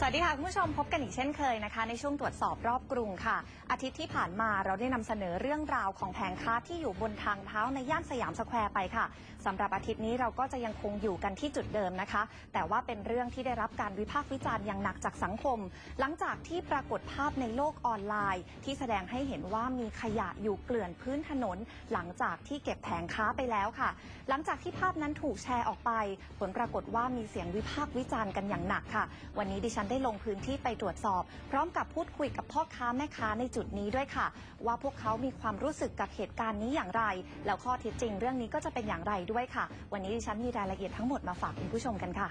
สวัสดีค่ะ คุณผู้ชมพบกันอีกเช่นเคยนะคะ ในช่วงตรวจสอบรอบกรุงค่ะ อาทิตย์ที่ผ่านมาเราได้นำเสนอเรื่องราวของแผงค้าที่อยู่บนทางเท้าในย่านสยามสแควร์ไปค่ะสำหรับอาทิตย์นี้เราก็จะยังคงอยู่กันที่จุดเดิมนะคะ แต่ว่าเป็นเรื่องที่ได้รับการวิพากษ์วิจารณ์อย่างหนักจากสังคม หลังจากที่ปรากฏภาพในโลกออนไลน์ ที่แสดงให้เห็นว่ามีขยะอยู่เกลื่อนพื้นถนน หลังจากที่เก็บแผงค้าไปแล้วค่ะ หลังจากที่ภาพนั้นถูกแชร์ออกไป ผลปรากฏว่ามีเสียงวิพากษ์วิจารณ์กันอย่างหนักค่ะ วันนี้ดิฉันได้ลงพื้นที่ไปตรวจสอบ พร้อมกับพูดคุยกับพ่อค้าแม่ค้าในจุดนี้ด้วยค่ะ ว่าพวกเขามีความรู้สึกกับเหตุการณ์นี้อย่างไร แล้วข้อเท็จจริงเรื่องนี้ก็จะเป็นอย่างไรด้วยค่ะ วันนี้ดิฉันมีรายละเอียดทั้งหมดมาฝากคุณผู้ชมกันค่ะ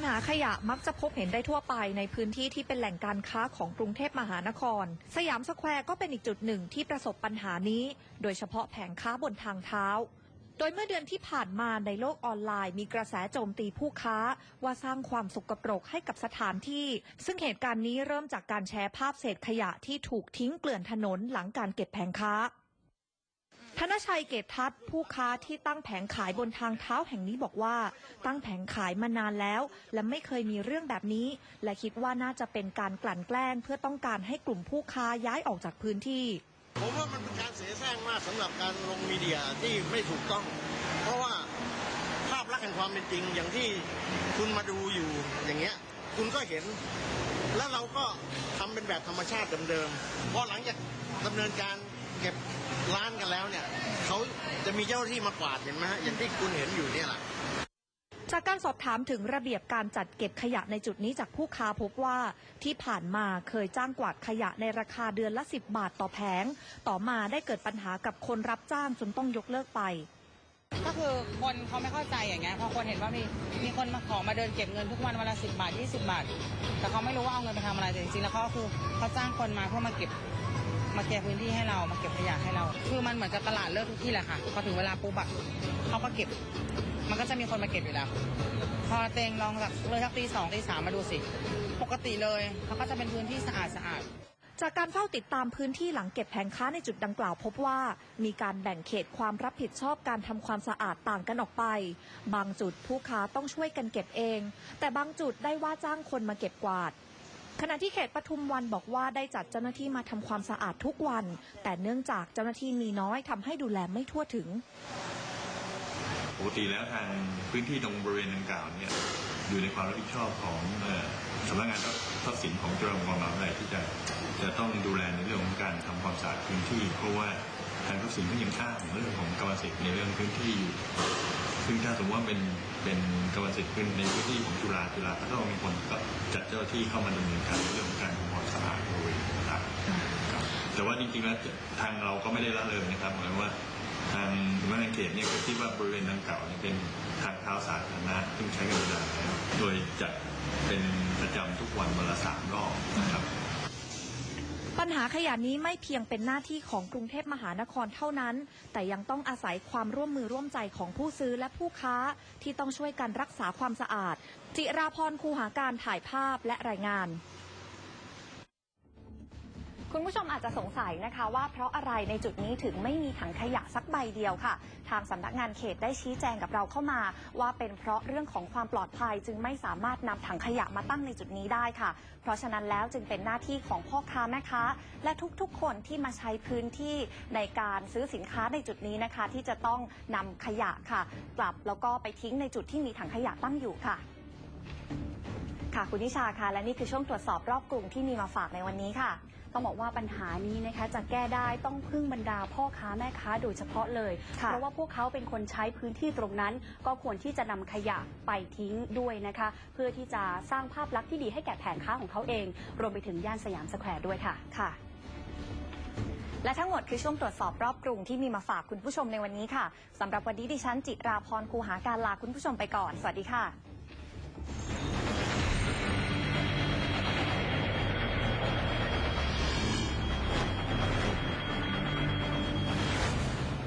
ญหาขยะมักจะพบเห็นได้ทั่วไปในพื้นที่ที่เป็นแหล่งการค้าของกรุงเทพมหานคร สยามสแควร์ก็เป็นอีกจุดหนึ่งที่ประสบปัญหานี้ โดยเฉพาะแผงค้าบนทางเท้า โดยเมื่อเดือนที่ผ่านมาในโลกออนไลน์ มีกระแสโจมตีผู้ค้า ว่าสร้างความสกปรกให้กับสถานที่ ซึ่งเหตุการณ์นี้เริ่มจากการแชร์ภาพเศษขยะที่ถูกทิ้งเกลื่อนถนนหลังการเก็บแผงค้า ธนชัยเกตทัศน์ผู้ค้าที่ตั้งแผงขายบนทางเท้าแห่งนี้บอกว่า ตั้งแผงขายมานานแล้ว และไม่เคยมีเรื่องแบบนี้ และคิดว่าน่าจะเป็นการกลั่นแกล้ง เพื่อต้องการให้กลุ่มผู้ค้าย้ายออกจากพื้นที่ ผมว่ามันเป็นการเสียแซงมากสำหรับการลงมีเดียที่ไม่ถูกต้อง เพราะว่าภาพลักษณ์แห่งความเป็นจริงอย่างที่คุณมาดูอยู่อย่างเงี้ย คุณก็เห็น แล้วเราก็ทำเป็นแบบธรรมชาติเดิมๆพอหลังจากดำเนินการ เก็บร้านกันแล้วเนี่ยเขาจะมีเจ้าหน้าที่มากวาดเห็นไหมฮะอย่างที่คุณเห็นอยู่เนี่ยแหละจากการสอบถามถึงระเบียบการจัดเก็บขยะในจุดนี้จากผู้ค้าพบว่าที่ผ่านมาเคยจ้างกวาดขยะในราคาเดือนละ 10 บาทต่อแผง ต่อมาได้เกิดปัญหากับคนรับจ้างจนต้องยกเลิกไป ก็คือคนเขาไม่เข้าใจอย่างเงี้ยพอคนเห็นว่ามีมีคนมาขอมาเดินเก็บเงินทุกวันวันละสิบาทยี่สิบาท แต่เขาไม่รู้ว่าเอาเงินไปทำอะไรแต่จริงๆแล้วเขาก็คือเขาจ้างคนมาเพื่อมาเก็บ มาเคลียร์พื้นที่ให้เรามาเก็บขยะให้เรา คือมันเหมือนกับตลาดเลิกทุกที่แหละค่ะพอถึงเวลาปุ๊บอะเขาก็เก็บ มันก็จะมีคนมาเก็บอยู่แล้ว พอเตงลองแบบเลยสักตีสองตีสามมาดูสิ ปกติเลยเขาก็จะเป็นพื้นที่สะอาดสะอาดจากการเฝ้าติดตามพื้นที่หลังเก็บแผงค้าในจุดดังกล่าวพบว่า มีการแบ่งเขตความรับผิดชอบการทำความสะอาดต่างกันออกไป บางจุดผู้ค้าต้องช่วยกันเก็บเอง แต่บางจุดได้ว่าจ้างคนมาเก็บกวาด ขณะที่เขตปทุมวันบอกว่าได้จัดเจ้าหน้าที่มาทำความสะอาดทุกวัน แต่เนื่องจากเจ้าหน้าที่มีน้อยทำให้ดูแลไม่ทั่วถึง ปกติแล้วทางพื้นที่ตรงบริเวณดังกล่าวเนี่ยอยู่ในความรับผิดชอบของสำนักงานทรัพย์สินของจุฬาลงกรณ์มหาวิทยาลัยที่จะจะต้องดูแลในเรื่องของการทำความสะอาดพื้นที่ เพราะว่าทางทรัพย์สินก็ยังอ้างเรื่องของกรรมสิทธิ์ในเรื่องพื้นที่อยู่ ซึ่งถ้าสมมติว่าเป็น เป็นกรรมสิทธิ์พื้นในพื้นที่ของจุฬาจุฬาก็ต้องมีคนก็จัดเจ้าที่เข้ามาดำเนินการเรื่องของการทำความสะอาดบริเวณต่างๆครับแต่ว่าจริงๆแล้วทางเราก็ไม่ได้ละเลยนะครับหมายว่าทางสำนักงานเขตเนี่ยก็คิดว่าบริเวณดังกล่าวเนี่ยเป็นทางเท้าสาธารณะซึ่งใช้กันมานานแล้วโดยจัดเป็นประจำทุกวันวันละสามรอบนะครับ ปัญหาขยะนี้ไม่เพียงเป็นหน้าที่ของกรุงเทพมหานครเท่านั้น แต่ยังต้องอาศัยความร่วมมือร่วมใจของผู้ซื้อและผู้ค้า ที่ต้องช่วยกันรักษาความสะอาด จิราพรคูหาการถ่ายภาพและรายงาน คุณผู้ชมอาจจะสงสัยนะคะว่าเพราะอะไรในจุดนี้ถึงไม่มีถังขยะสักใบเดียวค่ะ ทางสำนักงานเขตได้ชี้แจงกับเราเข้ามา ว่าเป็นเพราะเรื่องของความปลอดภัยจึงไม่สามารถนำถังขยะมาตั้งในจุดนี้ได้ค่ะ เพราะฉะนั้นแล้วจึงเป็นหน้าที่ของพ่อค้าแม่ค้า และทุกๆ คนที่มาใช้พื้นที่ในการซื้อสินค้าในจุดนี้นะคะ ที่จะต้องนำขยะค่ะ กลับแล้วก็ไปทิ้งในจุดที่มีถังขยะตั้งอยู่ค่ะ ค่ะคุณนิชาค่ะและนี่คือช่วงตรวจสอบรอบกรุงที่มีมาฝากในวันนี้ค่ะ ต้องบอกว่าปัญหานี้นะคะจะแก้ได้ต้องพึ่งบรรดาพ่อค้าแม่ค้าโดยเฉพาะเลยค่ะเพราะว่าพวกเขาเป็นคนใช้พื้นที่ตรงนั้น ก็ควรที่จะนำขยะไปทิ้งด้วยนะคะ เพื่อที่จะสร้างภาพลักษณ์ที่ดีให้แก่แผงค้าของเขาเอง รวมไปถึงย่านสยามสแควร์ด้วยค่ะค่ะและทั้งหมดคือช่วงตรวจสอบรอบกรุงที่มีมาฝากคุณผู้ชมในวันนี้ค่ะสำหรับวันนี้ดิฉันจิราพรคูหาการลาคุณผู้ชมไปก่อน สวัสดีค่ะ